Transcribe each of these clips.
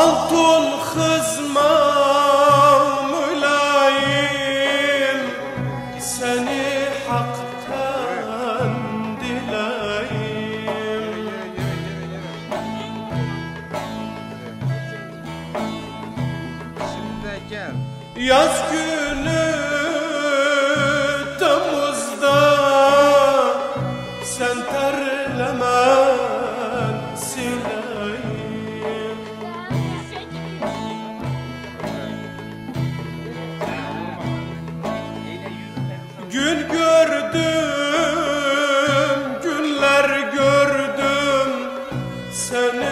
Altın kızma mülayim Seni haktan dileyim Şimdi gel. Yaz gün so now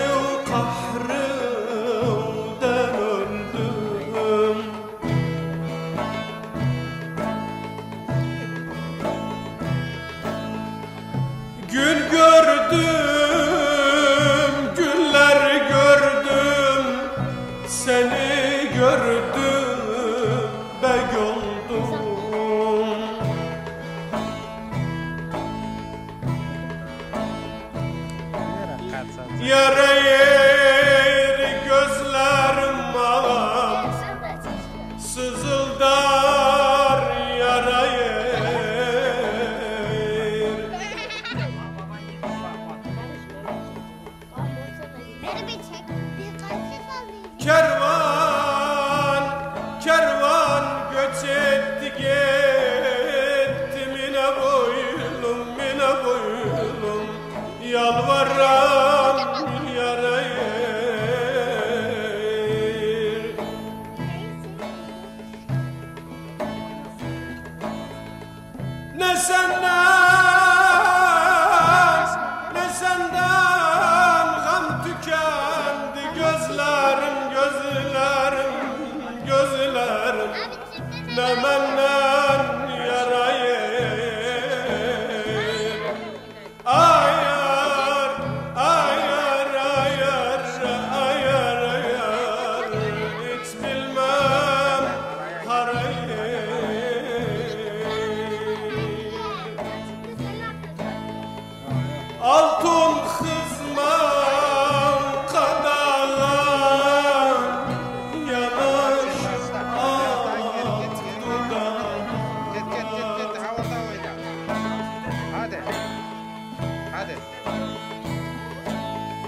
Hadi.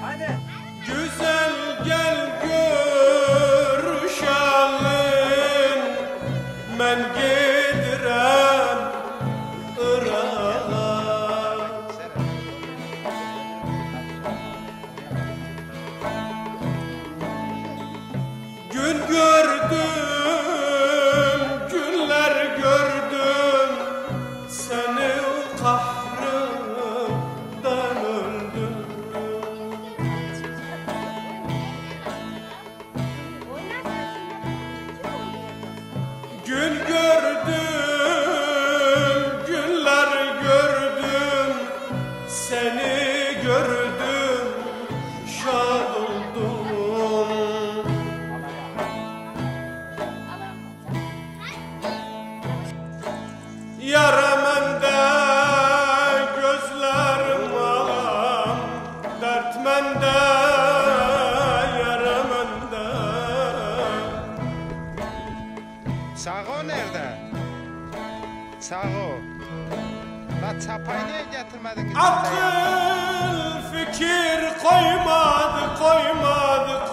Hadi. Güzel gel görüşelim. Ben gidirem Irak'a. Gün gördüm, günler gördüm. Seni kahrettim. Gül gül. Çağo nerede? Çağo. La çapayı niye getirmedin? Akıl fikir koymadı, koymadı,